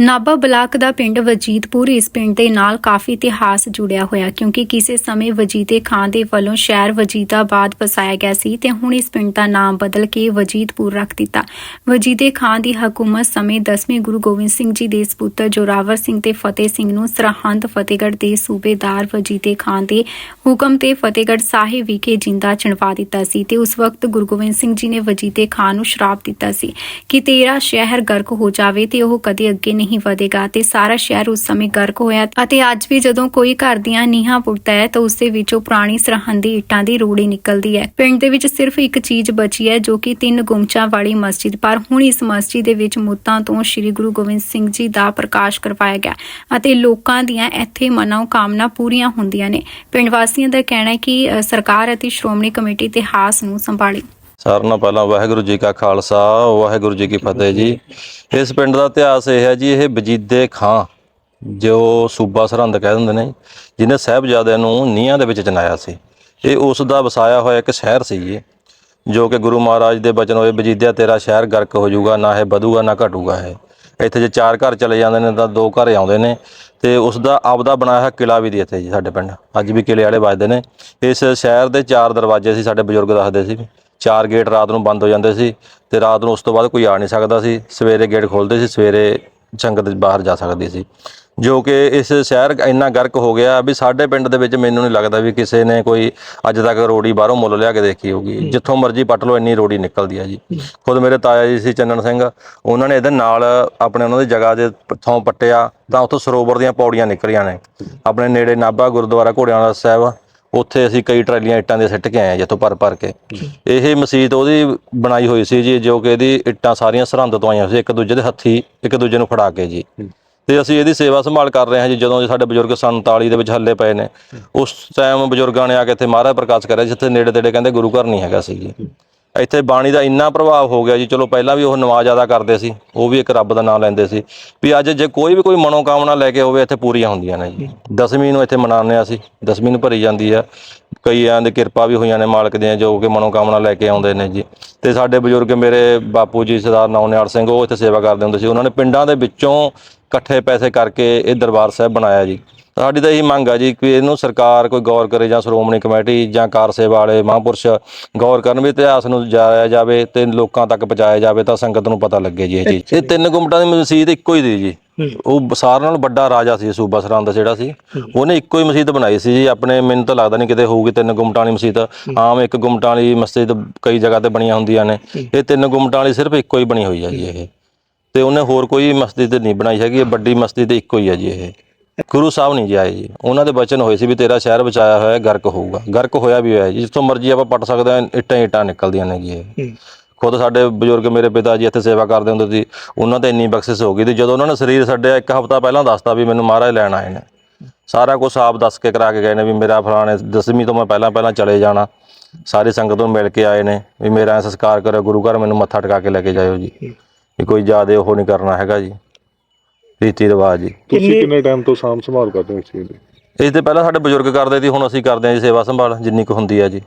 Nabha block ਦਾ ਪਿੰਡ ਵਜੀਦਪੁਰ ਇਸ ਪਿੰਡ ਦੇ ਨਾਲ ਕਾਫੀ ਇਤਿਹਾਸ ਜੁੜਿਆ ਹੋਇਆ, ਕਿਉਂਕਿ ਕਿਸੇ ਸਮੇਂ ਵਜੀਦੇ ਖਾਂ ਦੇ ਵੱਲੋਂ ਸ਼ਹਿਰ ਵਜੀਦਾਬਾਦ ਵਸਾਇਆ ਗਿਆ ਸੀ ਤੇ ਹੁਣ ਇਸ ਪਿੰਡ ਦਾ ਨਾਮ ਬਦਲ ਕੇ ਵਜੀਦਪੁਰ ਰੱਖ ਦਿੱਤਾ। ਵਜੀਦੇ ਖਾਂ ਦੀ ਹਕੂਮਤ ਸਮੇਂ 10ਵੇਂ ਗੁਰੂ ਗੋਬਿੰਦ ਸਿੰਘ ਜੀ ਦੇ ਸਪੁੱਤਰ ਜੋਰਾਵਰ ਸਿੰਘ ਤੇ ਫਤਿਹ ਸਿੰਘ ਨੂੰ ਸਰਹੰਦ ਫਤਿਹਗੜ੍ਹ ਦੇ ਸੂਬੇਦਾਰ ਵਜੀਦੇ ਖਾਂ ਦੇ ਹੁਕਮ ਤੇ ਫਤਿਹਗੜ੍ਹ ਸਾਹਿਬ ਵਿਖੇ ਜਿੰਦਾ ਚਣਵਾ ਦਿੱਤਾ ਸੀ ਤੇ ਉਸ ਵਕਤ ਗੁਰੂ ਗੋਬਿੰਦ ਸਿੰਘ ਜੀ ਨੇ ਵਜੀਦੇ ਖਾਂ ਨੂੰ ਸ਼ਰਾਪ ਦਿੱਤਾ ਸੀ ਕਿ ਤੇਰਾ ਸ਼ਹਿਰ ਗਰਕ ਹੋ ਜਾਵੇ ਤੇ ਉਹ ਕਦੇ ਅੱਗੇ ਨਹੀਂ ਵਧੇਗਾ ਤੇ ਸਾਰਾ ਸ਼ਹਿਰ ਉਸ ਸਮੇਂ ਗਰਕ ਹੋਇਆ ਅਤੇ ਅੱਜ ਵੀ ਜਦੋਂ ਕੋਈ ਘਰ ਦੀਆਂ ਨੀਹਾਂ ਪੁੱਟਦਾ ਹੈ ਤਾਂ ਉਸ ਦੇ ਵਿੱਚੋਂ ਪੁਰਾਣੀ ਸਰਹੰਦੀ ਇੱਟਾਂ ਦੀ ਰੋੜੀ ਨਿਕਲਦੀ ਹੈ। ਪਿੰਡ ਦੇ ਵਿੱਚ ਸਿਰਫ ਇੱਕ ਚੀਜ਼ ਬਚੀ ਹੈ ਜੋ ਕਿ ਤਿੰਨ ਗੁੰਮਚਾਂ ਵਾਲੀ ਮਸਜਿਦ, ਪਰ ਹੁਣ ਇਸ ਮਸਜਿਦ ਦੇ ਵਿੱਚ ਮੁੱਤਾਂ ਤੋਂ ਸ੍ਰੀ ਗੁਰੂ ਗੋਬਿੰਦ ਸਿੰਘ ਜੀ ਦਾ ਪ੍ਰਕਾਸ਼ ਕਰਵਾਇਆ ਗਿਆ ਅਤੇ ਲੋਕਾਂ ਦੀਆਂ ਇੱਥੇ ਮਨੋ ਕਾਮਨਾ ਪੂਰੀਆਂ ਹੁੰਦੀਆਂ ਨੇ। ਪਿੰਡ ਵਾਸੀਆਂ ਦਾ ਕਹਿਣਾ ਹੈ ਕਿ ਸਰਕਾਰ ਅਤੇ ਸ਼੍ਰੋਮਣੀ ਕਮੇਟੀ ਇਤਿਹਾਸ ਨੂੰ ਸੰਭਾਲੇ। ਸਾਰਿਆਂ ਨਾਲੋਂ ਪਹਿਲਾਂ ਵਾਹਿਗੁਰੂ ਜੀ ਕਾ ਖਾਲਸਾ, ਵਾਹਿਗੁਰੂ ਜੀ ਕੀ ਫਤਿਹ ਜੀ। ਇਸ ਪਿੰਡ ਦਾ ਇਤਿਹਾਸ ਇਹ ਹੈ ਜੀ, ਇਹ ਬਜੀਦੇ ਖਾਂ, ਜੋ ਸੂਬਾ ਸਰਹੰਦ ਕਹਿ ਦਿੰਦੇ ਨੇ, ਜਿਹਨੇ ਸਾਹਿਬਜ਼ਾਦਿਆਂ ਨੂੰ ਨੀਹਾਂ ਦੇ ਵਿੱਚ ਚਨਾਇਆ ਸੀ। ਇਹ ਉਸ ਦਾ ਵਸਾਇਆ ਹੋਇਆ ਇੱਕ ਸ਼ਹਿਰ ਸੀ ਜੀ, ਜੋ ਕਿ ਗੁਰੂ ਮਹਾਰਾਜ ਦੇ ਬਚਨ ਹੋਏ ਬਜੀਦਿਆ ਤੇਰਾ ਸ਼ਹਿਰ ਗਰਕ ਹੋ ਜਾਊਗਾ, ਨਾ ਇਹ ਵਧੂਗਾ, ਨਾ ਘਟੂਗਾ ਇਹ। ਇੱਥੇ ਜੇ ਚਾਰ ਘਰ ਚਲੇ ਜਾਂਦੇ ਨੇ, ਤਾਂ ਦੋ ਘਰ ਆਉਂਦੇ ਨੇ, ਤੇ ਉਸ ਦਾ ਆਪਦਾ ਬਣਾਇਆ ਹੋਇਆ ਕਿਲਾ ਵੀ ਦੀ ਇੱਥੇ ਜੀ ਸਾਡੇ ਪਿੰਡ। ਅੱਜ ਵੀ ਕਿਲੇ ਵਾਲੇ ਵੱਜਦੇ ਨੇ। ਇਸ ਸ਼ਹਿਰ ਦੇ ਚਾਰ ਦਰਵਾਜ਼ੇ ਸੀ, ਸਾਡੇ ਬਜ਼ੁਰਗ ਦੱਸਦੇ ਸੀ। ਚਾਰ ਗੇਟ ਰਾਤ ਨੂੰ ਬੰਦ ਹੋ ਜਾਂਦੇ ਸੀ ਤੇ ਰਾਤ ਨੂੰ ਉਸ ਤੋਂ ਬਾਅਦ ਕੋਈ ਆ ਨਹੀਂ ਸਕਦਾ ਸੀ। ਸਵੇਰੇ ਗੇਟ ਖੋਲਦੇ ਸੀ ਸਵੇਰੇ ਸੰਗਤ ਬਾਹਰ ਜਾ ਸਕਦੀ ਸੀ। ਜੋ ਕਿ ਇਸ ਸ਼ਹਿਰ ਇੰਨਾ ਗਰਕ ਹੋ ਗਿਆ ਵੀ ਸਾਡੇ ਪਿੰਡ ਦੇ ਵਿੱਚ ਮੈਨੂੰ ਨਹੀਂ ਲੱਗਦਾ ਵੀ ਕਿਸੇ ਨੇ ਕੋਈ ਅੱਜ ਤੱਕ ਰੋੜੀ ਬਾਹਰੋਂ ਮੁੱਲ ਲਿਆ ਕੇ ਦੇਖੀ ਹੋਊਗੀ। ਜਿੱਥੋਂ ਮਰਜ਼ੀ ਪੱਟ ਲਓ ਇੰਨੀ ਰੋੜੀ ਨਿਕਲਦੀ ਆ ਜੀ। ਖੁਦ ਮੇਰੇ ਤਾਇਆ ਜੀ ਸੀ ਚੰਨਣ ਸਿੰਘ ਉਹਨਾਂ ਨੇ ਇਹਦੇ ਨਾਲ ਆਪਣੇ ਉਹਨਾਂ ਦੀ ਜਗ੍ਹਾ ਦੇ ਥੋਂ ਪੱਟਿਆ ਤਾਂ ਉੱਥੋਂ ਸਰੋਵਰ ਦੀਆਂ ਪੌੜੀਆਂ ਨਿਕਲੀਆਂ ਨੇ। ਆਪਣੇ ਨੇੜੇ ਨਾਭਾ ਗੁਰਦੁਆਰਾ ਘੋੜਿਆਂ ਦਾ ਸਾਹਿਬ ਉੱਥੇ ਅਸੀਂ ਕਈ ਟਰਾਲੀਆਂ ਇੱਟਾਂ ਦੇ ਸਿੱਟ ਕੇ ਆਏ ਹਾਂ ਜਿੱਥੋਂ ਭਰ ਭਰ ਕੇ। ਇਹ ਮਸਜਿਦ ਉਹਦੀ ਬਣਾਈ ਹੋਈ ਸੀ ਜੀ ਜੋ ਕਿ ਇਹਦੀ ਇੱਟਾਂ ਸਾਰੀਆਂ ਸਰਹੰਦ ਤੋਂ ਆਈਆਂ ਸੀ ਇੱਕ ਦੂਜੇ ਦੇ ਹੱਥੀ ਇੱਕ ਦੂਜੇ ਨੂੰ ਫੜਾ ਕੇ ਜੀ। ਤੇ ਅਸੀਂ ਇਹਦੀ ਸੇਵਾ ਸੰਭਾਲ ਕਰ ਰਹੇ ਹਾਂ ਜੀ ਜਦੋਂ ਸਾਡੇ ਬਜ਼ੁਰਗ 47 ਦੇ ਵਿੱਚ ਹੱਲੇ ਪਏ ਨੇ। ਉਸ ਟਾਈਮ ਬਜ਼ੁਰਗਾਂ ਨੇ ਆ ਕੇ ਇੱਥੇ ਮਹਾਰਾਜ ਪ੍ਰਕਾਸ਼ ਕਰਿਆ ਜਿੱਥੇ ਨੇੜੇ ਤੇੜੇ ਕਹਿੰਦੇ ਗੁਰੂ ਘਰ ਨਹੀਂ ਹੈਗਾ ਸੀ ਜੀ। ਇੱਥੇ ਬਾਣੀ ਦਾ ਇੰਨਾ ਪ੍ਰਭਾਵ ਹੋ ਗਿਆ ਜੀ, ਚਲੋ ਪਹਿਲਾਂ ਵੀ ਉਹ ਨਮਾਜ਼ ਅਦਾ ਕਰਦੇ ਸੀ, ਉਹ ਵੀ ਇੱਕ ਰੱਬ ਦਾ ਨਾਮ ਲੈਂਦੇ ਸੀ, ਵੀ ਅੱਜ ਜੇ ਕੋਈ ਵੀ ਕੋਈ ਮਨੋਕਾਮਨਾ ਲੈ ਕੇ ਹੋਵੇ, ਇੱਥੇ ਪੂਰੀਆਂ ਹੁੰਦੀਆਂ ਨੇ ਜੀ। ਦਸਵੀਂ ਨੂੰ ਇੱਥੇ ਮਨਾਉਂਦੇ ਹਾਂ ਅਸੀਂ, ਦਸਵੀਂ ਨੂੰ ਭਰੀ ਜਾਂਦੀ ਆ ਕਈਆਂ ਦੀ ਕਿਰਪਾ ਵੀ ਹੋਈਆਂ ਨੇ ਮਾਲਕ ਦੀਆਂ, ਜੋ ਕਿ ਮਨੋਕਾਮਨਾ ਲੈ ਕੇ ਆਉਂਦੇ ਨੇ ਜੀ। ਤੇ ਸਾਡੇ ਬਜ਼ੁਰਗ ਮੇਰੇ ਬਾਪੂ ਜੀ ਸਰਦਾਰ ਨੌਨਿਆਲ ਸਿੰਘ, ਉਹ ਇੱਥੇ ਸੇਵਾ ਕਰਦੇ ਹੁੰਦੇ ਸੀ। ਉਹਨਾਂ ਨੇ ਪਿੰਡਾਂ ਦੇ ਵਿੱਚੋਂ ਇਕੱਠੇ ਪੈਸੇ ਕਰਕੇ ਇਹ ਦਰਬਾਰ ਸਾਹਿਬ ਬਣਾਇਆ ਜੀ। ਸਾਡੀ ਤਾਂ ਇਹੀ ਮੰਗ ਆ ਜੀ ਕਿ ਇਹਨੂੰ ਸਰਕਾਰ ਕੋਈ ਗੌਰ ਕਰੇ ਜਾਂ ਸ਼੍ਰੋਮਣੀ ਕਮੇਟੀ ਜਾਂ ਕਾਰ ਸੇਵਾ ਵਾਲੇ ਮਹਾਂਪੁਰਸ਼ ਗੌਰ ਕਰਨ ਵੀ ਇਤਿਹਾਸ ਨੂੰ ਜਾਇਆ ਜਾਵੇ ਤੇ ਲੋਕਾਂ ਤੱਕ ਪਹੁੰਚਾਇਆ ਜਾਵੇ ਤਾਂ ਸੰਗਤ ਨੂੰ ਪਤਾ ਲੱਗੇ ਜੀ ਇਹ ਚੀਜ਼। ਇਹ ਤਿੰਨ ਗੁੰਮਟਾਂ ਦੀ ਮਸਜਿਦ ਇੱਕੋ ਹੀ ਦੀ ਜੀ। ਉਹ ਸਾਰਿਆਂ ਨਾਲੋਂ ਵੱਡਾ ਰਾਜਾ ਸੀ ਸੂਬਾ ਸਰਹੰਦ ਜਿਹੜਾ ਸੀ। ਉਹਨੇ ਇੱਕੋ ਹੀ ਮਸਜਿਦ ਬਣਾਈ ਸੀ ਜੀ। ਆਪਣੇ ਮੈਨੂੰ ਤਾਂ ਲੱਗਦਾ ਨਹੀਂ ਕਿਤੇ ਹੋਊਗੀ ਤਿੰਨ ਗੁੰਮਟਾਂ ਵਾਲੀ ਮਸਜਿਦ। ਆਮ ਇੱਕ ਗੁੰਮਟਾਂ ਵਾਲੀ ਮਸਜਿਦ ਕਈ ਜਗ੍ਹਾ ਤੇ ਬਣੀਆਂ ਹੁੰਦੀਆਂ ਨੇ। ਇਹ ਤਿੰਨ ਗੁੰਮਟਾਂ ਵਾਲੀ ਸਿਰਫ ਇੱਕੋ ਹੀ ਬਣੀ ਹੋਈ ਹੈ ਜੀ ਇਹ। ਤੇ ਉਹਨੇ ਹੋਰ ਕੋਈ ਮਸਜਿਦ ਨਹੀਂ ਬਣਾਈ ਹੈਗੀ ਇਹ ਵੱਡੀ ਮਸਜਿਦ ਇੱਕੋ ਹੀ ਹੈ ਜੀ ਇਹ। ਗੁਰੂ ਸਾਹਿਬ ਨਹੀਂ ਜੀ ਆਏ ਜੀ। ਉਹਨਾਂ ਦੇ ਬਚਨ ਹੋਏ ਸੀ ਵੀ ਤੇਰਾ ਸ਼ਹਿਰ ਬਚਾਇਆ ਹੋਇਆ ਹੈ ਗਰਕ ਹੋਊਗਾ। ਗਰਕ ਹੋਇਆ ਵੀ ਹੋਇਆ ਜੀ। ਜਿੱਥੋਂ ਮਰਜ਼ੀ ਆਪਾਂ ਪੱਟ ਸਕਦੇ ਹਾਂ ਇੱਟਾਂ ਹੀ ਇੱਟਾਂ ਨਿਕਲਦੀਆਂ ਨੇ ਜੀ ਇਹ। ਖੁਦ ਸਾਡੇ ਬਜ਼ੁਰਗ ਮੇਰੇ ਪਿਤਾ ਜੀ ਇੱਥੇ ਸੇਵਾ ਕਰਦੇ ਹੁੰਦੇ ਸੀ ਉਹਨਾਂ ਤੇ ਇੰਨੀ ਬਖਸ਼ਿਸ਼ ਹੋ ਗਈ ਤੇ ਜਦੋਂ ਉਹਨਾਂ ਨੇ ਸਰੀਰ ਛੱਡਿਆ ਇੱਕ ਹਫ਼ਤਾ ਪਹਿਲਾਂ ਦੱਸਤਾ ਵੀ ਮੈਨੂੰ ਮਹਾਰਾਜ ਲੈਣ ਆਏ ਨੇ। ਸਾਰਾ ਕੁਝ ਆਪ ਦੱਸ ਕੇ ਕਰਾ ਕੇ ਗਏ ਨੇ ਵੀ ਮੇਰਾ ਫਲਾਣੇ ਦਸਵੀਂ ਤੋਂ ਮੈਂ ਪਹਿਲਾਂ ਪਹਿਲਾਂ ਚਲੇ ਜਾਣਾ। ਸਾਰੀ ਸੰਗਤ ਨੂੰ ਮਿਲ ਕੇ ਆਏ ਨੇ ਵੀ ਮੇਰਾ ਸੰਸਕਾਰ ਕਰਿਓ ਗੁਰੂ ਘਰ ਮੈਨੂੰ ਮੱਥਾ ਟਿਕਾ ਕੇ ਲੈ ਕੇ ਜਾਇਓ ਜੀ। ਵੀ ਕੋਈ ਜ਼ਿਆਦੇ ਉਹ ਨਹੀਂ ਕਰਨਾ ਹੈਗਾ ਜੀ ਰੀਤੀ ਰਿਵਾਜ ਜੀ। ਤੁਸੀਂ ਕਿੰਨੇ ਟਾਈਮ ਤੋਂ ਸਾਂਭ ਸੰਭਾਲ ਕਰਦੇ ਹੋ ਇਸ ਚੀਜ਼ ਦੀ? ਇਸ ਤੇ ਪਹਿਲਾਂ ਸਾਡੇ ਬਜ਼ੁਰਗ ਕਰਦੇ ਸੀ ਹੁਣ ਅਸੀਂ ਕਰਦੇ ਹਾਂ ਜੀ ਸੇਵਾ ਸੰਭਾਲ ਜਿੰਨੀ ਕੁ ਹੁੰਦੀ ਹੈ ਜੀ।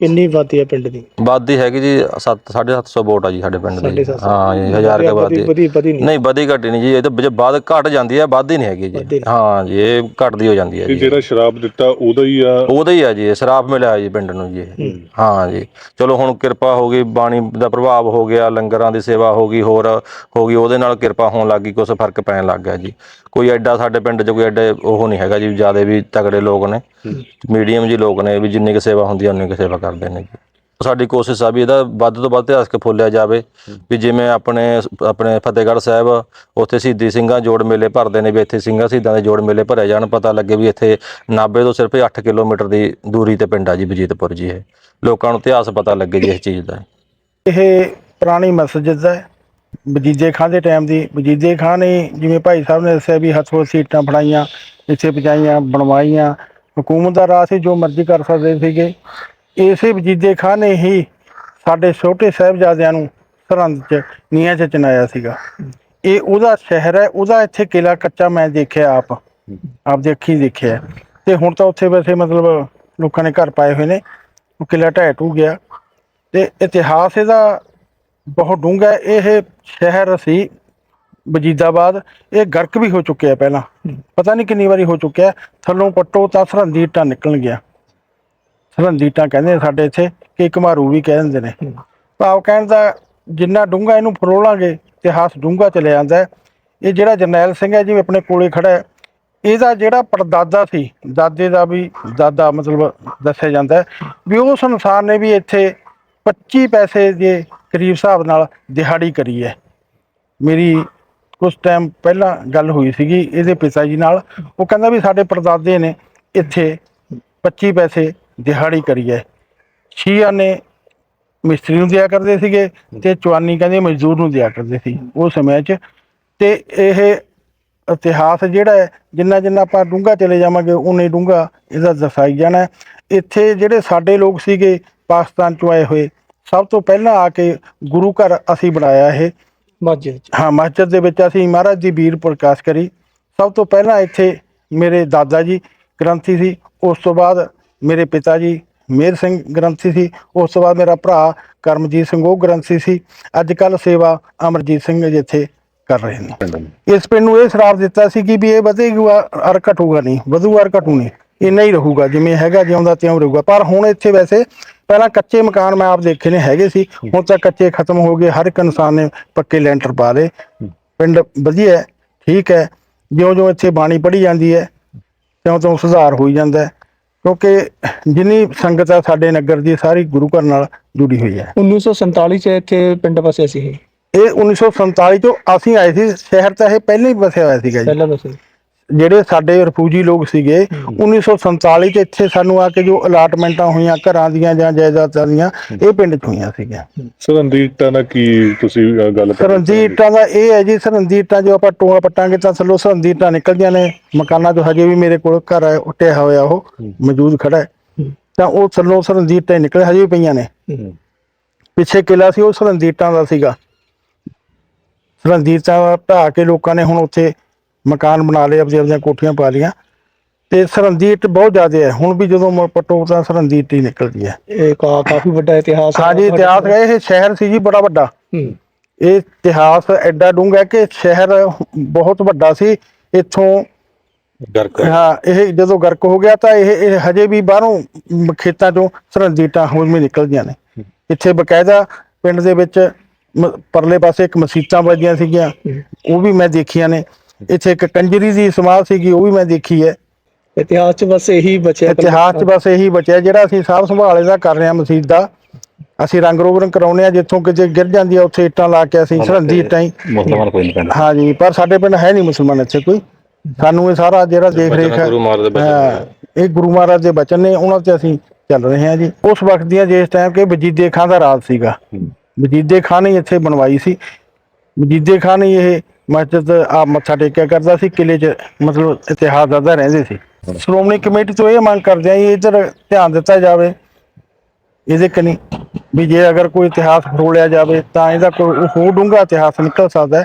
ਕਿੰਨੀ ਵਾਦੀ ਹੈ ਪਿੰਡ ਦੀ? ਵਾਦੀ ਹੈਗੀ ਜੀ 7 750 ਵੋਟ ਆ ਜੀ ਸਾਡੇ ਪਿੰਡ ਦੀ। 750 ਹਾਂ ਜੀ ਹਜ਼ਾਰ ਕੇ ਵਾਦੀ ਵਧੀ ਵਧੀ ਨਹੀਂ। ਨਹੀਂ ਵਧੀ ਘਟੀ ਨਹੀਂ ਜੀ ਇਹ ਤਾਂ ਜੇ ਬਾਅਦ ਘਟ ਜਾਂਦੀ ਹੈ ਵੱਧਦੀ ਨਹੀਂ ਹੈਗੀ ਜੀ। ਹਾਂ ਜੀ ਇਹ ਘਟਦੀ ਹੋ ਜਾਂਦੀ ਹੈ ਤੇ ਜੀ। ਜਿਹੜਾ ਸ਼ਰਾਬ ਦਿੱਤਾ ਉਹਦਾ ਹੀ ਆ? ਉਹਦਾ ਹੀ ਆ ਜੀ ਇਹ ਸ਼ਰਾਬ ਮਿਲਿਆ ਜੀ ਪਿੰਡ ਨੂੰ ਜੀ ਇਹ। ਹਾਂ। ਜੀ। ਚਲੋ ਹੁਣ ਕਿਰਪਾ ਹੋ ਗਈ ਬਾਣੀ ਦਾ ਪ੍ਰਭਾਵ ਹੋ ਗਿਆ ਲੰਗਰਾਂ ਦੀ ਸੇਵਾ ਹੋ ਗਈ ਹੋਰ ਹੋ ਗਈ ਉਹਦੇ ਨਾਲ ਕਿਰਪਾ ਹੋਣ ਲੱਗੀ ਕੁਝ ਫ਼ਰਕ ਪੈਣ ਲੱਗ ਗਿਆ ਜੀ। ਕੋਈ ਐਡਾ ਸਾਡੇ ਪਿੰਡ 'ਚ ਕੋਈ ਐਡੇ ਉਹ ਨਹੀਂ ਹੈਗਾ ਜੀ, ਜਿਆਦੇ ਵੀ ਤਗੜੇ ਲੋਕ ਨੇ, ਮੀਡੀਅਮ ਜੀ ਲੋਕ ਨੇ ਵੀ ਜਿੰਨੀ ਕੁ ਸੇਵਾ ਹੁੰਦੀ ਹੈ ਉਨੀ ਕੁ ਸੇਵਾ ਕਰਦੇ ਨੇ ਜੀ। ਸਾਡੀ ਕੋਸ਼ਿਸ਼ ਆ ਵੀ ਇਹਦਾ ਵੱਧ ਤੋਂ ਵੱਧ ਇਤਿਹਾਸਕ ਫੋਲਿਆ ਜਾਵੇ, ਵੀ ਜਿਵੇਂ ਆਪਣੇ ਆਪਣੇ ਫਤਿਹਗੜ੍ਹ ਸਾਹਿਬ, ਉੱਥੇ ਸ਼ਹੀਦੀ ਸਿੰਘਾਂ ਜੋੜ ਮੇਲੇ ਭਰਦੇ ਨੇ ਵੀ ਇੱਥੇ ਸਿੰਘਾਂ ਸ਼ਹੀਦਾਂ ਦੇ ਜੋੜ ਮੇਲੇ ਭਰੇ ਜਾਣ, ਪਤਾ ਲੱਗੇ ਵੀ ਇੱਥੇ ਨਾਭੇ ਤੋਂ ਸਿਰਫ 8 ਕਿਲੋਮੀਟਰ ਦੀ ਦੂਰੀ ਤੇ ਪਿੰਡ ਆ ਜੀ ਬਜੀਤਪੁਰ ਜੀ ਇਹ। ਲੋਕਾਂ ਨੂੰ ਇਤਿਹਾਸ ਪਤਾ ਲੱਗੇ ਜੀ ਇਸ ਚੀਜ਼ ਦਾ। ਇਹ ਪੁਰਾਣੀ ਮਸਜਿਦ ਹੈ। ਵਜੀਦੇ ਖਾਂ ਦੇ ਟਾਈਮ ਦੀ। ਬਜੀਦੇ ਖਾਂ ਨੇ ਜਿਵੇਂ ਭਾਈ ਸਾਹਿਬ ਨੇ ਦੱਸਿਆ ਵੀ ਹੱਥੋਂ ਸੀਟਾਂ ਫੜਾਈਆਂ, ਇੱਥੇ ਪਜਾਈਆਂ ਬਣਵਾਈਆਂ। ਹਕੂਮਤ ਦਾ ਰਾਹ ਸੀ ਜੋ ਮਰਜ਼ੀ ਕਰ ਸਕਦੇ ਸੀਗੇ। ਇਸੇ ਬਜੀਦੇ ਖਾਂ ਨੇ ਹੀ ਸਾਡੇ ਛੋਟੇ ਸਾਹਿਬਜ਼ਾਦਿਆਂ ਨੂੰ ਸਰਹੰਦ ਚ, ਨੀਹਾਂ ਚ ਚਨਾਇਆ ਸੀਗਾ। ਇਹ ਉਹਦਾ ਸ਼ਹਿਰ ਹੈ, ਉਹਦਾ ਇੱਥੇ ਕਿਲਾ ਕੱਚਾ ਮੈਂ ਦੇਖਿਆ ਆਪ। ਆਪ ਦੇ ਅੱਖੀਂ ਦੇਖਿਆ। ਤੇ ਹੁਣ ਤਾਂ ਉੱਥੇ ਵੈਸੇ ਮਤਲਬ ਲੋਕਾਂ ਨੇ ਘਰ ਪਾਏ ਹੋਏ ਨੇ। ਉਹ ਕਿਲਾ ਢਹਿ ਟੂ ਗਿਆ। ਤੇ ਇਤਿਹਾਸ ਇਹਦਾ ਬਹੁਤ ਡੂੰਘਾ ਹੈ। ਇਹ ਸ਼ਹਿਰ ਸੀ ਵਜੀਦਾਬਾਦ। ਇਹ ਗਰਕ ਵੀ ਹੋ ਚੁੱਕਿਆ ਪਹਿਲਾਂ। ਪਤਾ ਨਹੀਂ ਕਿੰਨੀ ਵਾਰੀ ਹੋ ਚੁੱਕਿਆ ਥੱਲੋਂ ਪੱਟੋ ਤਾਂ ਸਰਹੰਦੀ ਇੱਟਾਂ ਨਿਕਲ ਗਿਆ। ਸਰਹੰਦੀ ਇੱਟਾਂ ਕਹਿੰਦੇ ਨੇ ਸਾਡੇ ਇੱਥੇ ਕਿ ਘਮਾਰੂ ਵੀ ਕਹਿ ਦਿੰਦੇ ਨੇ। ਭਾਵ ਕਹਿਣ ਦਾ ਜਿੰਨਾ ਡੂੰਘਾ ਇਹਨੂੰ ਫਰੋਲਾਂਗੇ ਇਤਿਹਾਸ ਡੂੰਘਾ ਚਲੇ ਜਾਂਦਾ ਹੈ। ਇਹ ਜਿਹੜਾ ਜਰਨੈਲ ਸਿੰਘ ਹੈ ਜਿਵੇਂ ਆਪਣੇ ਕੋਲੇ ਖੜਾ ਹੈ ਇਹਦਾ ਜਿਹੜਾ ਪੜਦਾਦਾ ਸੀ ਦਾਦੇ ਦਾ ਵੀ ਦਾਦਾ ਮਤਲਬ ਦੱਸਿਆ ਜਾਂਦਾ ਹੈ ਵੀ ਉਸ ਇਨਸਾਨ ਨੇ ਵੀ ਇੱਥੇ 25 ਪੈਸੇ ਦੇ ਕਰੀਬ ਹਿਸਾਬ ਨਾਲ ਦਿਹਾੜੀ ਕਰੀ ਹੈ ਮੇਰੀ ਕੁਝ ਟਾਈਮ ਪਹਿਲਾਂ ਗੱਲ ਹੋਈ ਸੀਗੀ ਇਹਦੇ ਪਿਤਾ ਜੀ ਨਾਲ। ਉਹ ਕਹਿੰਦਾ ਵੀ ਸਾਡੇ ਪੜਦਾਦੇ ਨੇ ਇੱਥੇ 25 ਪੈਸੇ ਦਿਹਾੜੀ ਕਰੀ ਹੈ ਛੀਆ ਨੇ ਮਿਸਤਰੀ ਨੂੰ ਦਿਆ ਕਰਦੇ ਸੀਗੇ ਤੇ ਚਵਾਨੀ ਕਹਿੰਦੇ ਮਜ਼ਦੂਰ ਨੂੰ ਦਿਆ ਕਰਦੇ ਸੀ ਉਹ ਸਮੇਂ 'ਚ। ਤੇ ਇਹ ਇਤਿਹਾਸ ਜਿਹੜਾ ਹੈ, ਜਿੰਨਾ ਜਿੰਨਾ ਆਪਾਂ ਡੂੰਘਾ ਚਲੇ ਜਾਵਾਂਗੇ ਉਨੇ ਡੂੰਘਾ ਇਹਦਾ ਦਸਾਈ ਜਾਣਾ ਇੱਥੇ ਜਿਹੜੇ ਸਾਡੇ ਲੋਕ ਸੀਗੇ, ਪਾਕਿਸਤਾਨ ਚੋਂ ਆਏ ਹੋਏ ਸਭ ਤੋਂ ਪਹਿਲਾਂ ਆ ਕੇ ਗੁਰੂ ਘਰ ਅਸੀਂ ਬਣਾਇਆ ਇਹ। ਮਸਜਿਦ ਹਾਂ ਮਸਜਿਦ ਦੇ ਵਿੱਚ ਅਸੀਂ ਮਹਾਰਾਜ ਦੀ ਵੀਰ ਪ੍ਰਕਾਸ਼ ਕਰੀ। ਸਭ ਤੋਂ ਪਹਿਲਾਂ ਇੱਥੇ ਮੇਰੇ ਦਾਦਾ ਜੀ ਗ੍ਰੰਥੀ ਸੀ ਉਸ ਤੋਂ ਬਾਅਦ ਮੇਰੇ ਪਿਤਾ ਜੀ ਮੇਰ ਸਿੰਘ ਗ੍ਰੰਥੀ ਸੀ ਉਸ ਤੋਂ ਬਾਅਦ ਮੇਰਾ ਭਰਾ ਕਰਮਜੀਤ ਸਿੰਘ ਉਹ ਗ੍ਰੰਥੀ ਸੀ। ਅੱਜ ਕੱਲ ਸੇਵਾ ਅਮਰਜੀਤ ਸਿੰਘ ਜਿੱਥੇ ਕਰ ਰਹੇ ਨੇ। ਇਸ ਪਿੰਡ ਨੂੰ ਇਹ ਸ਼ਰਾਪ ਦਿੱਤਾ ਸੀ ਕਿ ਵੀ ਇਹ ਵਧੇਗਾ ਅਰ ਘਟੂਗਾ ਨਹੀਂ ਵਧੂਗਾ ਅਰ ਘਟੂ ਨਹੀਂ। ਇੰਨਾ ਹੀ ਰਹੂਗਾ ਜਿਵੇਂ ਹੈਗਾ ਜਿਉਂਦਾ ਤਿਉਂ ਰਹੂਗਾ। ਪਰ ਹੁਣ ਇੱਥੇ ਵੈਸੇ ਪਹਿਲਾਂ ਕੱਚੇ ਮਕਾਨ ਮੈਂ ਆਪ ਦੇਖੇ ਨੇ ਹੈਗੇ ਸੀ ਹੁਣ ਤਾਂ ਕੱਚੇ ਖਤਮ ਹੋ ਗਏ ਹਰ ਇੱਕ ਇਨਸਾਨ ਨੇ ਪੱਕੇ ਲੈਂਟਰ ਪਾ ਲਏ। ਪਿੰਡ ਵਧੀਆ ਠੀਕ ਹੈ ਜਿਉਂ-ਜਿਉਂ ਇੱਥੇ ਬਾਣੀ ਪੜ੍ਹੀ ਜਾਂਦੀ ਹੈ ਤਿਉਂ-ਤਿਉਂ ਸੁਧਾਰ ਹੋਈ ਜਾਂਦਾ ਹੈ ਕਿਉਂਕਿ ਜਿੰਨੀ ਸੰਗਤ ਆ ਸਾਡੇ ਨਗਰ ਦੀ ਸਾਰੀ ਗੁਰੂ ਘਰ ਨਾਲ ਜੁੜੀ ਹੋਈ ਹੈ। 1947 ਚ ਇੱਥੇ ਪਿੰਡ ਵਸਿਆ ਸੀ ਇਹ। ਇਹ 1947 ਚੋਂ ਅਸੀਂ ਆਏ ਸੀ ਸ਼ਹਿਰ ਤਾਂ ਇਹ ਪਹਿਲਾਂ ਹੀ ਵਸਿਆ ਹੋਇਆ ਸੀਗਾ ਜੀ। ਪਹਿਲਾਂ ਵਸੇ ਜਿਹੜੇ ਸਾਡੇ ਰਫੂਜੀ ਲੋਕ ਸੀਗੇ 1947 ਚ ਇੱਥੇ ਸਾਨੂੰ ਆ ਕੇ ਜੋ ਅਲਾਟਮੈਂਟਾਂ ਹੋਈਆਂ ਘਰਾਂ ਦੀਆਂ ਜਾਂ ਜਾਇਦਾਦਾਂ ਦੀਆਂ ਇਹ ਪਿੰਡ 'ਚ ਹੋਈਆਂ ਸੀਗੀਆਂ। ਸਰਹੰਦੀ ਇੱਟਾਂ ਦਾ ਕੀ ਤੁਸੀਂ ਗੱਲ ਕਰ ਸਰਹੰਦੀ ਇੱਟਾਂ ਦਾ ਇਹ ਹੈ ਜੀ ਸਰਹੰਦੀ ਇੱਟਾਂ ਜੋ ਆਪਾਂ ਟੋਆ ਪੱਟਾਂਗੇ ਤਾਂ ਥੱਲੋਂ ਸਰਹੰਦੀ ਇੱਟਾਂ ਨਿਕਲਦੀਆਂ ਨੇ ਮਕਾਨਾਂ ਤੋਂ ਹਜੇ ਵੀ ਮੇਰੇ ਕੋਲ ਘਰ ਹੈ ਉੱਟਿਆ ਹੋਇਆ ਉਹ ਮੌਜੂਦ ਖੜਾ ਹੈ। ਤਾਂ ਉਹ ਥੱਲੋਂ ਸਰਹੰਦੀ ਇੱਟਾਂ ਨਿਕਲੇ ਹਜੇ ਵੀ ਪਈਆਂ ਨੇ। ਪਿੱਛੇ ਕਿਲਾ ਸੀ ਉਹ ਸਰਹੰਦੀ ਇੱਟਾਂ ਦਾ ਸੀਗਾ। ਸਰਹੰਦੀ ਇੱਟਾਂ ਢਾਹ ਕੇ ਲੋਕਾਂ ਨੇ ਹੁਣ ਉੱਥੇ ਮਕਾਨ ਬਣਾ ਲਏ ਆਪਦੀਆਂ ਆਪਦੀਆਂ ਕੋਠੀਆਂ ਪਾ ਲਈਆਂ। ਤੇ ਸਰਹੰਦੀ ਇੱਟ ਬਹੁਤ ਜ਼ਿਆਦਾ ਹੈ। ਹੁਣ ਵੀ ਜਦੋਂ ਮ- ਪੱਟੋ ਤਾਂ ਸਰਹੰਦੀ ਇੱਟ ਹੀ ਨਿਕਲਦੀ ਹੈ। ਇਹ ਕਾ- ਕਾਫੀ ਵੱਡਾ ਇਤਿਹਾਸ ਹੈ। ਹਾਂਜੀ ਇਤਿਹਾਸ ਹੈ। ਇਹ ਸ਼ਹਿਰ ਸੀ ਜੀ ਬੜਾ ਵੱਡਾ। ਹੂੰ। ਇਹ ਇਤਿਹਾਸ ਐਡਾ ਡੂੰਘਾ ਹੈ ਕਿ ਸ਼ਹਿਰ ਬਹੁਤ ਵੱਡਾ ਸੀ। ਇੱਥੋਂ ਗਰਕ ਹਾਂ। ਇਹ ਜਦੋਂ ਗਰਕ ਹੋ ਗਿਆ ਤਾਂ ਇਹ ਇਹ ਹਜੇ ਵੀ ਬਾਹਰੋਂ ਮ- ਖੇਤਾਂ ਚੋਂ ਸਰਹੰਦੀ ਟਾਂ ਹੋਰ ਵੀ ਨਿਕਲਦੀਆਂ ਨੇ। ਇੱਥੇ ਬਕਾਇਦਾ ਪਿੰਡ ਦੇ ਵਿੱਚ ਮ- ਪਰਲੇ ਪਾਸੇ ਇੱਕ ਮਸੀਤਾਂ ਵੱਜੀਆਂ ਸੀਗੀਆਂ। ਉਹ ਵੀ ਮੈਂ ਦੇਖੀਆਂ ਨੇ। ਇੱਥੇ ਇੱਕ ਕੰਜਰੀ ਦੀ ਸਮਾਧ ਸੀਗੀ ਉਹ ਵੀ ਮੈਂ ਦੇਖੀ ਹੈ। ਇਤਿਹਾਸ ਚ ਬਸ ਇਹੀ ਬਚਿਆ ਇਤਿਹਾਸ 'ਚ ਬਸ ਇਹੀ ਬਚਿਆ ਜਿਹੜਾ ਅਸੀਂ ਸਾਂਭ ਸੰਭਾਲ ਇਹਦਾ ਕਰ ਰਹੇ ਹਾਂ ਮਸਜਿਦ ਦਾ। ਅਸੀਂ ਰੰਗ ਰੋਗਨ ਕਰਾਉਨੇ ਆ ਜਿੱਥੋਂ ਕਿਤੇ ਗਿਰ ਜਾਂਦੀ ਆ ਉੱਥੇ ਇੱਟਾਂ ਲਾ ਕੇ ਅਸੀਂ ਸਰਹੰਦੀ ਇੱਟਾਂ ਹੀ। ਮੁਸਲਮਾਨ ਕੋਈ ਨਹੀਂ ਪੈਂਦਾ। ਹਾਂਜੀ ਪਰ ਸਾਡੇ ਪਿੰਡ ਹੈ ਨਹੀਂ ਮੁਸਲਮਾਨ ਇੱਥੇ ਕੋਈ। ਸਾਨੂੰ ਇਹ ਸਾਰਾ ਜਿਹੜਾ ਦੇਖ ਰੇਖ ਹੈ ਗੁਰੂ ਮਹਾਰਾਜ ਦੇ ਬਚਨ ਹਾਂ, ਇਹ ਗੁਰੂ ਮਹਾਰਾਜ ਦੇ ਬਚਨ ਨੇ ਉਹਨਾਂ ਤੇ ਅਸੀਂ ਚੱਲ ਰਹੇ ਹਾਂ ਜੀ। ਉਸ ਵਕਤ ਦੀਆਂ ਜਿਸ ਟਾਈਮ ਕਿ ਵਜੀਦੇ ਖਾਂ ਦਾ ਰਾਜ ਸੀਗਾ। ਵਜੀਦੇ ਖਾਂ ਨੇ ਇੱਥੇ ਬਣਵਾਈ ਸੀ। ਵਜੀਦੇ ਖਾਂ ਨੇ ਇਹ ਮਸਜਿਦ ਆ ਮੱਥਾ ਟੇਕਿਆ ਕਰਦਾ ਸੀ ਕਿਲੇ 'ਚ ਮਤਲਬ ਇਤਿਹਾਸ ਦੱਸਦਾ ਰਹਿੰਦੇ ਸੀ। ਸ਼੍ਰੋਮਣੀ ਕਮੇਟੀ ਤੋਂ ਇਹ ਮੰਗ ਕਰਦੇ ਆ ਇਧਰ ਧਿਆਨ ਦਿੱਤਾ ਜਾਵੇ। ਇਹਦੇ ਕਨੀ ਵੀ ਜੇ ਅਗਰ ਕੋਈ ਇਤਿਹਾਸ ਫਰੋਲਿਆ ਜਾਵੇ ਤਾਂ ਇਹਦਾ ਕੋਈ ਹੋਰ ਡੂੰਘਾ ਇਤਿਹਾਸ ਨਿਕਲ ਸਕਦਾ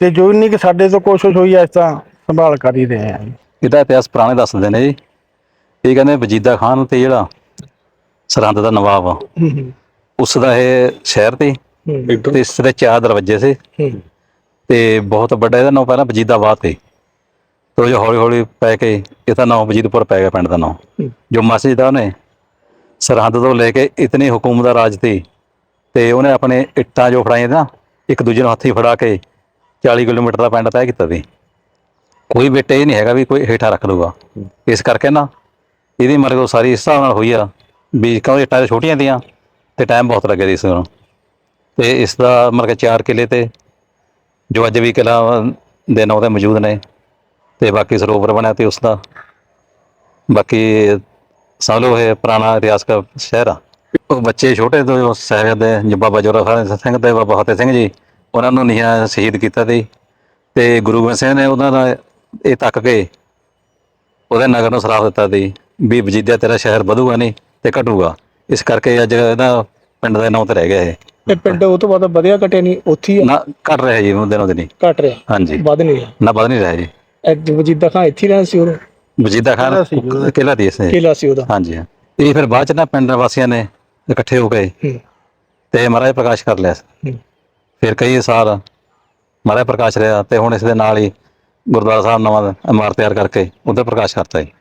ਤੇ ਜੋ ਇੰਨੀ ਕਿ ਸਾਡੇ ਤੋਂ ਕੋਸ਼ਿਸ਼ ਹੋਈ ਇਸ ਤਾਂ ਸੰਭਾਲ ਕਰ ਹੀ ਰਹੇ ਜੀ। ਇਹਦਾ ਇਤਿਹਾਸ ਪੁਰਾਣੇ ਦੱਸਦੇ ਨੇ ਜੀ। ਇਹ ਕਹਿੰਦੇ ਵਜੀਦਾ ਖਾਨ ਤੇ ਜਿਹੜਾ ਸਰਹੰਦ ਦਾ ਨਵਾਬ ਆ। ਉਸ ਦਾ ਇਹ ਸ਼ਹਿਰ ਤੇ ਤੇ ਇਸ ਦੇ ਚਾਰ ਦਰਵਾਜ਼ੇ ਸੀ। ਤੇ ਬਹੁਤ ਵੱਡਾ ਇਹਦਾ ਨਾਮ ਪਹਿਲਾਂ ਵਜੀਦਾਬਾਦ ਤੇ ਤੋ ਜੋ ਹੌਲੀ ਹੌਲੀ ਪੈ ਕੇ ਇਹਦਾ ਨਾਮ ਵਜੀਦਪੁਰ ਪੈ ਗਿਆ ਪਿੰਡ ਦਾ ਨਾਮ। ਜੋ ਮਸਜਿਦ ਆ ਉਹਨੇ ਸਰਹੰਦ ਤੋਂ ਲੈ ਕੇ ਇਤਨੀ ਹਕੂਮਤ ਦਾ ਰਾਜ ਤੇ ਤੇ ਉਹਨੇ ਆਪਣੇ ਇੱਟਾਂ ਜੋ ਫੜਾਈਆਂ ਨਾ ਇੱਕ ਦੂਜੇ ਨੂੰ ਹੱਥੀ ਫੜਾ ਕੇ 40 ਕਿਲੋਮੀਟਰ ਦਾ ਪਿੰਡ ਤੈਅ ਕੀਤਾ ਸੀ। ਕੋਈ ਬੇਟੇ ਇਹ ਨਹੀਂ ਹੈਗਾ ਵੀ ਕੋਈ ਹੇਠਾਂ ਰੱਖ ਲੂਗਾ ਇਸ ਕਰਕੇ ਨਾ ਇਹਦੀ ਮਰਗ ਸਾਰੀ ਇਸ ਹਿਸਾਬ ਨਾਲ ਹੋਈ ਆ ਵੀ ਕਿਉਂ ਇੱਟਾਂ ਛੋਟੀਆਂ ਦੀਆਂ ਤੇ ਟਾਈਮ ਬਹੁਤ ਲੱਗਿਆ ਸੀ ਇਸ ਨੂੰ ਤੇ ਇਸ ਦਾ ਮਤਲਬ ਕਿ ਚਾਰ ਕਿਲੇ ਤੇ ਜੋ ਅੱਜ ਵੀ ਕਿਲਾ ਦੇ ਨਾਂ ਤੇ ਮੌਜੂਦ ਨੇ ਤੇ ਬਾਕੀ ਸਰੋਵਰ ਬਣਿਆ ਤੇ ਉਸ ਦਾ ਬਾਕੀ ਸਮਝ ਲਓ ਇਹ ਪੁਰਾਣਾ ਇਤਿਹਾਸ ਦਾ ਸ਼ਹਿਰ ਆ। ਉਹ ਬੱਚੇ ਛੋਟੇ ਤੋਂ ਸਾਹਿਬਜ਼ਾਦੇ ਜੋ ਬਾਬਾ ਜੋਰਾ ਸਿੰਘ ਤੇ ਬਾਬਾ ਫਤਿਹ ਸਿੰਘ ਜੀ, ਉਹਨਾਂ ਨੂੰ ਨੀਹਾਂ ਸ਼ਹੀਦ ਕੀਤਾ ਸੀ। ਤੇ ਗੁਰੂ ਗੋਬਿੰਦ ਸਿੰਘ ਨੇ ਉਹਨਾਂ ਦਾ ਇਹ ਤੱਕ ਕੇ ਉਹਦੇ ਨਗਰ ਨੂੰ ਸਰਾਪ ਦਿੱਤਾ ਸੀ ਵੀ ਵਜੀਦਿਆ ਤੇਰਾ ਸ਼ਹਿਰ ਵਧੂਗਾ ਨਹੀਂ ਤੇ ਘਟੂਗਾ। ਇਸ ਕਰਕੇ ਅੱਜ ਇਹਦਾ ਪਿੰਡ ਦੇ ਨਾਂ ਤੇ ਰਹਿ ਗਿਆ ਇਹ। ਇਹ ਪਿੰਡ ਉਹ ਤੋਂ ਬਾਅਦ ਵਧਿਆ ਘਟਿਆ ਨਹੀਂ ਉੱਥੇ ਹੀ ਆ, ਨਾ ਘਟ ਰਿਹਾ ਜੀ ਦਿਨੋਂ ਦਿਨੀ ਘਟ ਰਿਹਾ? ਹਾਂਜੀ। ਵੱਧ ਨਹੀਂ ਰਿਹਾ? ਨਾ ਵਧ ਨਹੀਂ ਰਿਹਾ ਜੀ। ਇਹ ਵਜੀਦਾ ਖਾਂ ਇੱਥੇ ਹੀ ਰਹਿੰਦਾ ਸੀ ਉਹ ਵਜੀਦਾ ਸੀ ਜੀ ਉਹਦਾ। ਕਿਲਾ ਦੀ ਇਸੇ ਕਿਲਾ ਸੀ ਉਹਦਾ। ਹਾਂਜੀ ਹਾਂ। ਇਹ ਫਿਰ ਬਾਅਦ ਚ ਨਾ ਪਿੰਡ ਵਾਸੀਆਂ ਨੇ ਇਕੱਠੇ ਹੋ ਗਏ। ਹੂੰ। ਤੇ ਮਹਾਰਾਜ ਪ੍ਰਕਾਸ਼ ਕਰ ਲਿਆ। ਹੂੰ। ਫਿਰ ਕਈ ਸਾਲ ਮਹਾਰਾਜ ਪ੍ਰਕਾਸ਼ ਰਿਹਾ ਤੇ ਹੁਣ ਇਸ ਦੇ ਨਾਲ ਹੀ ਗੁਰਦੁਆਰਾ ਸਾਹਿਬ ਨਵਾਂ ਇਮਾਰਤ ਤਿਆਰ ਕਰਕੇ ਉਹਦਾ ਪ੍ਰਕਾਸ਼ ਕਰਤਾ ਜੀ।